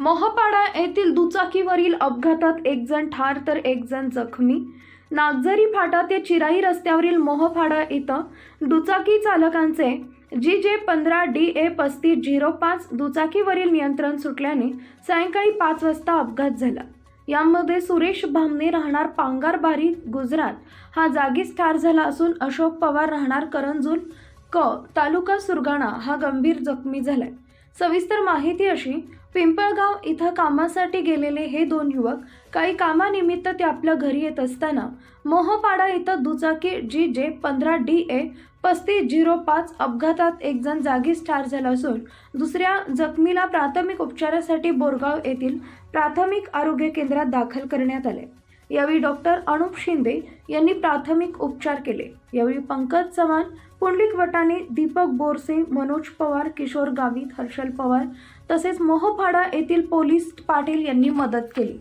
मोहपाडा येथील दुचाकीवरील अपघातात एक जण ठार तर एक जण जखमी. नागझरी फाटा ते चिराई रस्त्यावरील मोहफाडा इथं दुचाकी चालकांचे जी जे पंधरा डी ए पस्तीस झिरो पाच दुचाकीवरील नियंत्रण सुटल्याने सायंकाळी पाच वाजता अपघात झाला. यामध्ये सुरेश भामने राहणार पांगारबारी गुजरात. हा जागीच ठार झाला असून अशोक पवार राहणार करंजूल क. तालुका सुरगाणा. हा गंभीर जखमी झालाय. सविस्तर माहिती अशी पिंपळगाव इथं कामासाठी गेलेले हे दोन युवक काही कामानिमित्त ते आपल्या घरी येत असताना मोहपाडा इथं दुचाकी जी जे पंधरा डी ए पस्तीस झिरो पाच अपघातात एक जण जागीच ठार झाला असून दुसऱ्या जखमीला प्राथमिक उपचारासाठी बोरगाव येथील प्राथमिक आरोग्य केंद्रात दाखल करण्यात आले. यावेळी डॉक्टर अनुप शिंदे यांनी प्राथमिक उपचार केले. यावेळी पंकज चव्हाण पुंडलिक वटाने दीपक बोरसे मनोज पवार किशोर गावित हर्षल पवार तसेच मोहफाडा येथील पोलीस पाटील यांनी मदत केली.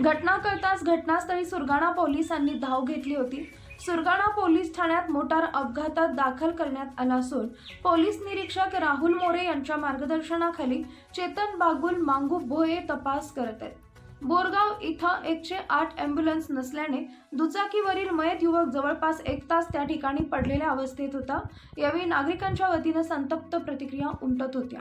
घटना कळताच घटनास्थळी सुरगाणा पोलिसांनी धाव घेतली होती. सुरगाणा पोलीस ठाण्यात मोटार अपघातात दाखल करण्यात आला असून पोलीस निरीक्षक राहुल मोरे यांच्या मार्गदर्शनाखाली चेतन बागुल मांगू भोये तपास करत आहेत. बोरगाव इथं एकशे आठ अँब्युलन्स नसल्याने दुचाकीवरील मयत युवक जवळपास एक तास त्या ठिकाणी पडलेल्या अवस्थेत होता. यावेळी नागरिकांच्या वतीनं संतप्त प्रतिक्रिया उमटत होत्या.